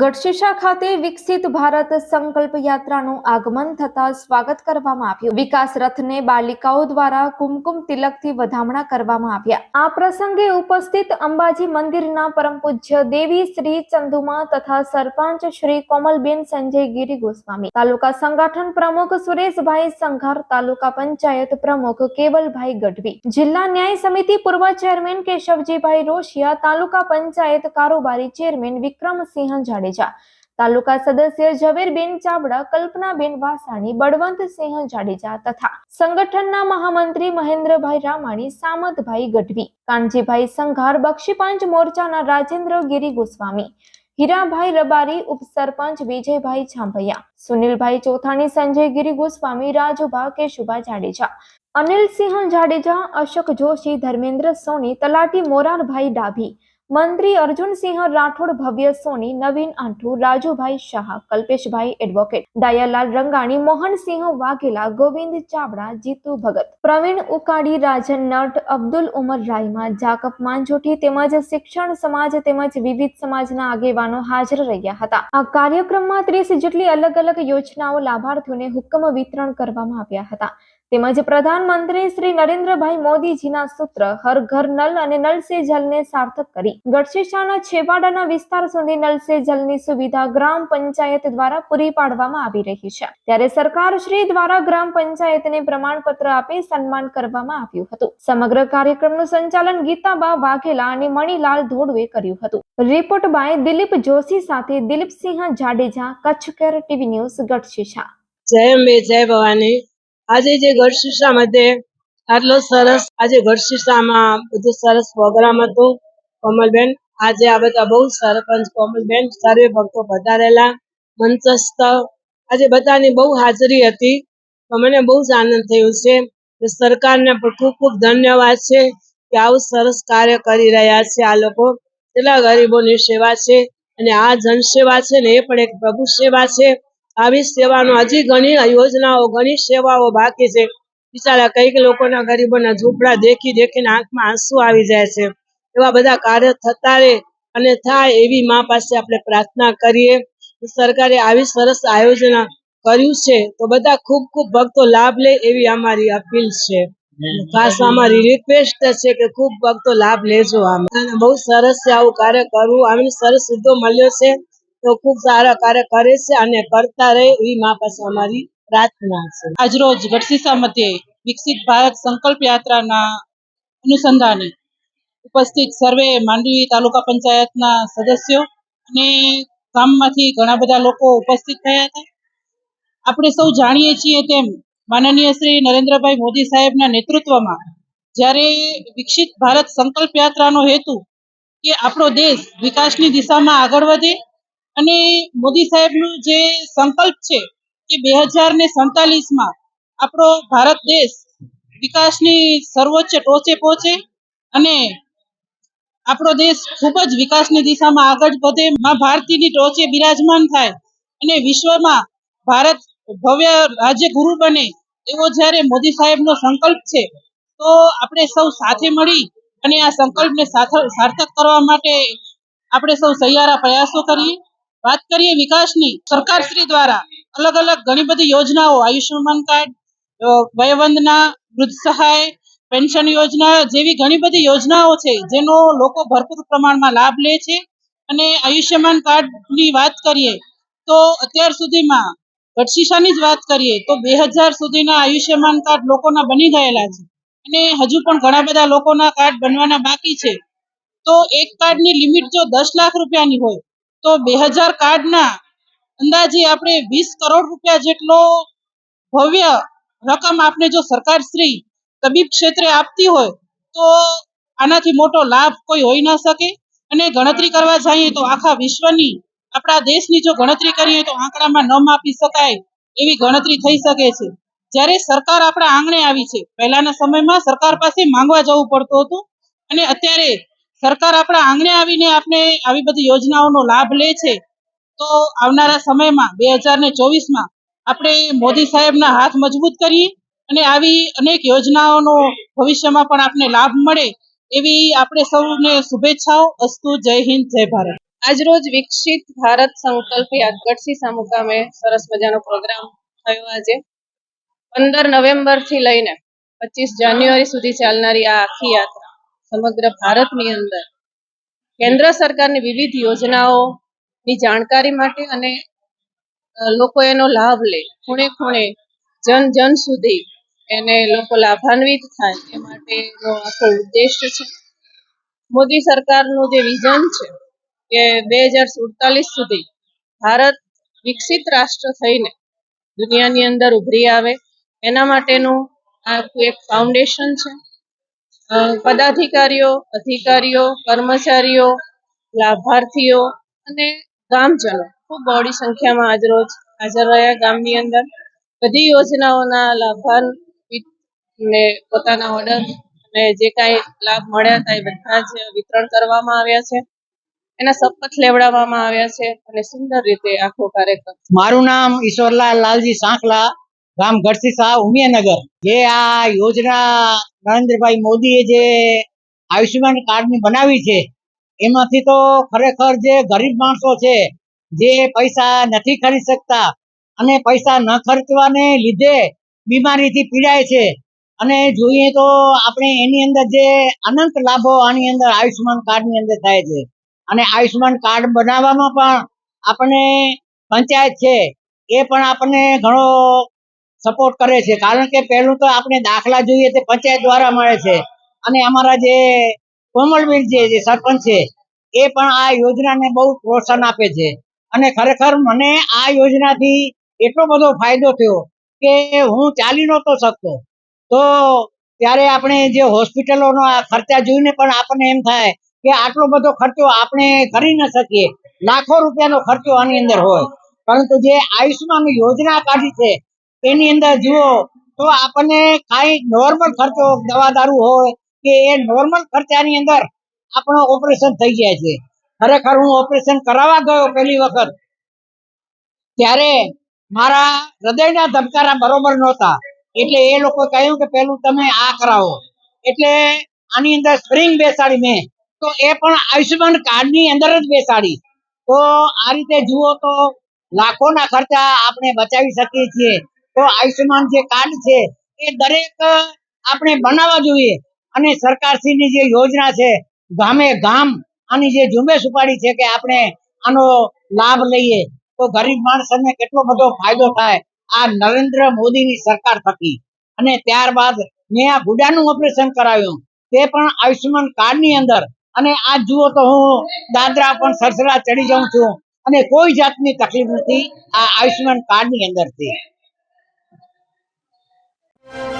ગઢશીશા ખાતે વિકસિત ભારત સંકલ્પ યાત્રાનું આગમન થતા સ્વાગત કરવામાં આવ્યું. વિકાસ રથને બાલિકાઓ દ્વારા કુમકુમ તિલકથી વધામણા કરવામાં આવ્યા. આ પ્રસંગે ઉપસ્થિત અંબાજી મંદિરના પરમ પૂજ્ય દેવી શ્રી ચંદુમા તથા સરપંચ શ્રી કોમલબેન સંજય ગીરી ગોસ્વામી, તાલુકા સંગઠન પ્રમુખ સુરેશભાઈ સંઘાર, તાલુકા પંચાયત પ્રમુખ કેવલભાઈ ગઢવી, જિલ્લા ન્યાય સમિતિ પૂર્વ ચેરમેન કેશવજીભાઈ રોશિયા, તાલુકા પંચાયત કારોબારી ચેરમેન વિક્રમસિંહ જાડેજા તાલુકા સદસ્ય ઝવેરબેન ચાવડા, કલ્પનાબેન વાસાણી, બળવંતસિંહ જાડેજા તથા સંગઠનના મહામંત્રી મહેન્દ્રભાઈ રામાણી, સામતભાઈ ગઢવી, કાનજીભાઈ સંઘાર, બક્ષીપંચ મોરચાના રાજેન્દ્ર ગિરી ગોસ્વામી, હીરાભાઈ રબારી, ઉપસરપંચ વિજયભાઈ છાંભૈયા, સુનિલભાઈ ચોથાણી, સંજય ગિરી ગોસ્વામી, રાજુભા કેશુભા જાડેજા, અનિલસિંહ જાડેજા, અશોક જોશી, ધર્મેન્દ્ર સોની, તલાટી મોરારભાઈ ડાભી મંત્રી અર્જુનસિંહ રાઠોડ ભવ્ય સોની નવીન આંઠુ રાજુભાઈ શાહ, કલ્પેશભાઈ એડવોકેટ દયાલાલ રંગાણી, મોહનસિંહ વાઘેલા, ગોવિંદ ચાવડા, જીતુ ભગત, પ્રવીણ ઉકાડી, રાજન નટ, અબ્દુલ ઉમર રાયમા જાકબ માંજોઠી તેમજ શિક્ષણ સમાજ તેમજ વિવિધ સમાજના આગેવાનો હાજર રહ્યા હતા. આ કાર્યક્રમમાં ત્રીસ જેટલી અલગ અલગ યોજનાઓ લાભાર્થીઓને હુકમ વિતરણ કરવામાં આવ્યા હતા. તેમજ પ્રધાનમંત્રી શ્રી નરેન્દ્રભાઈ મોદીજીના સૂત્ર, હર ઘર નલ અને નલ સે જલને સાર્થક કરી. ગઢશીશાના છેવાડાના વિસ્તાર સુધી નલ સે જલની સુવિધા ગ્રામ પંચાયત દ્વારા પૂરી પાડવામાં આવી રહી છે. ત્યારે સરકાર શ્રી દ્વારા ગ્રામ પંચાયતને પ્રમાણપત્ર આપી સન્માન કરવામાં આવ્યું હતું. સમગ્ર કાર્યક્રમનું સંચાલન ગીતાબા વાઘેલા અને મણિલાલ ધોડવે કર્યું હતું. રિપોર્ટ બાય દિલીપ જોશી સાથે Dilipsinh Jadeja, Kutch care TV news Gadhshisha જય અંબે, જય ભવાની. આજે જે ગઢશીશા મધ્યે આટલો સરસ, આજે ગઢશીશામાં બધું સરસ પ્રોગ્રામ હતો, કોમલબેન. આજે આ બધા બહુ સરપંચ, કોમલબેન, સર્વે ભક્તો પધારેલા, મંચસ્થ. આજે બધાની બહુ હાજરી હતી. તો મને બહુ જ આનંદ થયો છે સરકારને પણ ખૂબ ખૂબ ધન્યવાદ છે કે આવું સરસ કાર્ય કરી રહ્યા છે આ લોકો. કેટલા ગરીબોની સેવા છે અને આ જનસેવા છે ને એ પણ એક પ્રભુ સેવા છે. આવી સેવાનો હજી ઘણી યોજનાઓ, ઘણી સેવાઓ બાકી છે. બિચારા કંઈક લોકોના ગરીબોના ઝૂંપડા દેખી દેખીને આંખમાં આંસુ આવી જાય છે. એવા બધા કાર્ય થતા રહે અને થાય એવી મા પાસે આપણે પ્રાર્થના કરીએ. સરકારે આવી સરસ આયોજન કર્યું છે તો બધા ખૂબ ખૂબ ભક્તો લાભ લે એવી અમારી અપીલ છે. ખાસ અમારી રિક્વેસ્ટ છે કે ખૂબ ભક્તો લાભ લેજો આમ. બહુ સરસ છે આવું કાર્ય કરવું. આમને સરસ સીધો મળ્યો છે. તો ખૂબ સારા કાર્ય કરે છે અને કરતા રહે એવી મા પાસે અમારી પ્રાર્થના છે. આજરોજ ગઢસીસા મધ્યે વિકસિત ભારત સંકલ્પ યાત્રાના અનુસંધાને ઉપસ્થિત સર્વે માંડવી તાલુકા પંચાયતના સદસ્યો અને ગામમાંથી ઘણા બધા લોકો ઉપસ્થિત થયા હતા. આપણે સૌ જાણીએ છીએ તેમ માનનીય શ્રી નરેન્દ્રભાઈ મોદી સાહેબના નેતૃત્વમાં જ્યારે વિકસિત ભારત સંકલ્પ યાત્રાનો હેતુ કે આપણો દેશ વિકાસની દિશામાં આગળ વધે અને મોદી સાહેબનો જે સંકલ્પ છે કે બે હજાર ને સંતાલીસમાં આપણો ભારત દેશ વિકાસની સર્વોચ્ચ ટોચે પહોંચે અને આપણો દેશ ખૂબ જ વિકાસની દિશામાં આગળ વધે, માં ભારતીની ટોચે બિરાજમાન થાય અને વિશ્વમાં ભારત ભવ્ય રાજ્ય ગુરુ બને એવો જ્યારે મોદી સાહેબનો સંકલ્પ છે, તો આપણે સૌ સાથે મળી અને આ સંકલ્પને સાર્થક કરવા માટે આપણે સૌ સહિયારા પ્રયાસો કરીએ. વાત કરીએ વિકાસની સરકાર શ્રી દ્વારા અલગ અલગ ઘણી બધી યોજનાઓ, આયુષ્યમાન કાર્ડ વયવંદના, વૃદ્ધ સહાય, પેન્શન યોજના જેવી ઘણી બધી યોજનાઓ છે, જેનો લોકો ભરપૂર પ્રમાણમાં લાભ લે છે. અને આયુષ્યમાન કાર્ડની વાત કરીએ, તો અત્યાર સુધીમાં ગઢશીશાની જ વાત કરીએ, તો બે હજાર સુધીના આયુષ્યમાન કાર્ડ લોકોના બની ગયેલા છે. અને હજુ પણ ઘણા બધા લોકોના કાર્ડ બનવાના બાકી છે. તો એક કાર્ડની લિમિટ જો દસ લાખ રૂપિયાની હોય તો બે હજાર કાર્ડના અંદાજે આપણે વીસ કરોડ રૂપિયા જેટલો ભવ્ય રકમ આપણે જો સરકાર શ્રી તબીબ ક્ષેત્રે આપતી હોય, તો આનાથી મોટો લાભ કોઈ હોઈ ન શકે. અને ગણતરી કરવા જઈએ તો આખા વિશ્વની, આપણા દેશની જો ગણતરી કરીએ તો આંકડામાં ન માપી શકાય એવી ગણતરી થઈ શકે છે. જ્યારે સરકાર આપણા આંગણે આવી છે, પહેલાના સમયમાં સરકાર પાસે માંગવા જવું પડતું હતું. અને અત્યારે સરકાર આપણા આંગણે આવીને આપણે આવી બધી યોજનાઓનો લાભ લે છે, તો આવનારા સમયમાં, બે હજાર ને ચોવીસમાં, આપણે મોદી સાહેબના હાથ મજબૂત કરીએ અને આવી અનેક યોજનાઓનો ભવિષ્યમાં પણ આપને લાભ મળે એવી આપણે સૌને શુભેચ્છાઓ. અસ્તુ, જય હિન્દ, જય ભારત. આજરોજ વિકસિત ભારત સંકલ્પ યાદગઢસી મુકામે સરસ મજાનો પ્રોગ્રામ થયો આજે. પંદર નવેમ્બરથી લઈને પચીસ જાન્યુઆરી સુધી ચાલનારી આ આખી યાત્રા સમગ્ર ભારતની અંદર કેન્દ્ર સરકારની વિવિધ યોજનાઓની જાણકારી માટે અને લોકો એનો લાભ લે. ખૂણે ખૂણે જન જન સુધી એને લોકો લાભાન્વિત થાય એ માટેનો આખો ઉદ્દેશ છે. મોદી સરકારનું જે વિઝન છે કે બે હજાર સુડતાલીસ સુધી ભારત વિકસિત રાષ્ટ્ર થઈને દુનિયાની અંદર ઉભરી આવે, એના માટેનું આખું એક ફાઉન્ડેશન છે. પદાધિકારીઓ, અધિકારીઓ, કર્મચારીઓ, લાભાર્થીઓ અને ગામજનો ખૂબ બહોળી સંખ્યામાં આજરોજ હાજર રહ્યા ગામની અંદર. બધી યોજનાઓના લાભાન્વિત ને પોતાના ઓર્ડર અને જે કાંઈ લાભ મળ્યા હતા એ બધા જ વિતરણ કરવામાં આવ્યા છે. એના શપથ લેવડાવવામાં આવ્યા છે અને સુંદર રીતે આખો કાર્યક્રમ. મારું નામ ઈશ્વરલાલ લાલજી સાંખલા ગામ ગઢસી શાહ ઉમિયાનગર. જે આ યોજના નરેન્દ્રભાઈ મોદીએ જે આયુષ્યમાન કાર્ડની બનાવી છે, એમાંથી તો ખરેખર જે ગરીબ માણસો છે, જે પૈસા નથી ખરીદ શકતા અને પૈસા ન ખર્ચવાને લીધે બીમારીથી પીડાય છે. અને જોઈએ તો આપણે એની અંદર જે અનંત લાભો આની અંદર આયુષ્યમાન કાર્ડની અંદર થાય છે. અને આયુષ્યમાન કાર્ડ બનાવવામાં પણ આપણે પંચાયત છે, એ પણ આપણને ઘણો સપોર્ટ કરે છે. કારણ કે પહેલું તો આપણે દાખલા જોઈએ તે પંચાયત દ્વારા મળે છે. અને અમારા જે કોમલવીર જે સરપંચ છે, એ પણ આ યોજનાને બહુ પ્રોત્સાહન આપે છે. અને ખરેખર મને આ યોજનાથી એટલો બધો ફાયદો થયો કે હું ચાલી નહોતો શકતો. તો ત્યારે આપણે જે હોસ્પિટલોનો આ ખર્ચા જોઈને પણ આપણને એમ થાય કે આટલો બધો ખર્ચો આપણે કરી ન શકીએ. લાખો રૂપિયાનો ખર્ચો આની અંદર હોય. પરંતુ જે આયુષ્યમાન યોજના કાઢી છે એની અંદર જુઓ તો આપણને કાંઈ નોર્મલ ખર્ચો દવા દારૂ હોય કે એ નોર્મલ ખર્ચાની અંદર આપણો ઓપરેશન થઈ જાય છે. ખરેખર હું ઓપરેશન કરાવવા ગયો પહેલી વખત, ત્યારે મારા હૃદયના ધબકારા બરોબર નહોતા. એટલે એ લોકો કહ્યું કે પેલું તમે આ કરાવો. એટલે આની અંદર સ્પ્રિંગ બેસાડી મેં. તો એ પણ આયુષ્યમાન કાર્ડની અંદર જ બેસાડી. તો આ રીતે જુઓ તો લાખોના ખર્ચા આપણે બચાવી શકીએ છીએ. તો આયુષ્યમાન જે કાર્ડ છે, એ દરેક આપણે બનાવવા જોઈએ. અને સરકારશ્રીની જે યોજના છે, ગામે ગામ આની જે ઝુંબેશ ઉપાડી છે કે આપણે આનો લાભ લઈએ, તો ગરીબ માણસને કેટલો બધો ફાયદો થાય, આ નરેન્દ્ર મોદીની સરકાર થકી. અને ત્યારબાદ મેં આ ગુડાનું ઓપરેશન કરાવ્યું, તે પણ આયુષ્યમાન કાર્ડની અંદર. અને આ જુઓ તો હું દાદરા પણ સરસરા ચડી જાઉં છું. અને કોઈ જાતની તકલીફ નથી આ આયુષ્યમાન કાર્ડની અંદરથી. Bye.